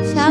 下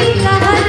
লীলা